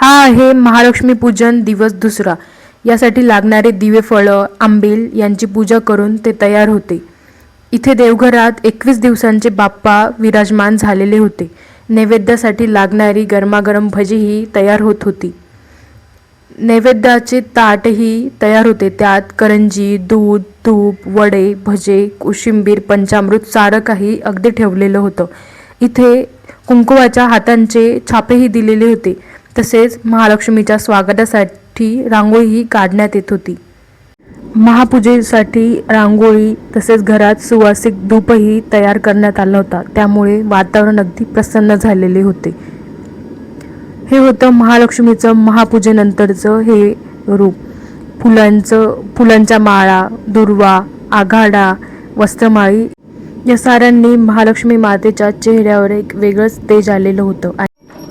हा आहे महालक्ष्मी पूजन दिवस दुसरा. यासाठी लागणारे दिवे फळं आंबील यांची पूजा करून ते तयार होते. इथे देवघरात एकवीस दिवसांचे बाप्पा विराजमान झालेले होते. नैवेद्यासाठी लागणारी गरमागरम भजीही तयार होत होती. नैवेद्याचे ताटही तयार होते. त्यात करंजी दूध तूप वडे भजे कोशिंबीर पंचामृत सारं काही अगदी ठेवलेलं होतं. इथे कुंकुवाच्या हातांचे छापेही दिलेले होते. तसेच महालक्ष्मीच्या स्वागतासाठी रांगोळीही काढण्यात येत होती. महापूजेसाठी रांगोळी तसेच घरात सुवासिक धूपही तयार करण्यात आला होता. त्यामुळे वातावरण अगदी प्रसन्न झालेले होते. हे होतं महालक्ष्मीचं महापूजेनंतरचं हे रूप. फुलांचं फुलांच्या माळा दुर्वा आघाडा वस्त्रमाळी या साऱ्यांनी महालक्ष्मी मातेच्या चेहऱ्यावर एक वेगळंच तेज आलेलं होतं.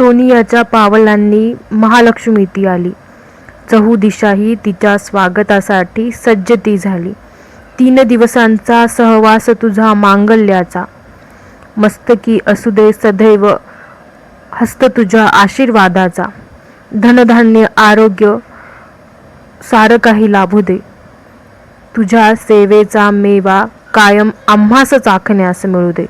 सोनियाच्या पावलांनी महालक्ष्मी ती आली. चहू दिशाही तिच्या स्वागतासाठी सज्ज ती झाली. तीन दिवसांचा सहवास तुझा मांगल्याचा. मस्तकी असू दे सदैव हस्त तुझ्या आशीर्वादाचा. धनधान्य आरोग्य सारं काही लाभू दे. तुझ्या सेवेचा मेवा कायम आम्हास चाखण्यास मिळू दे.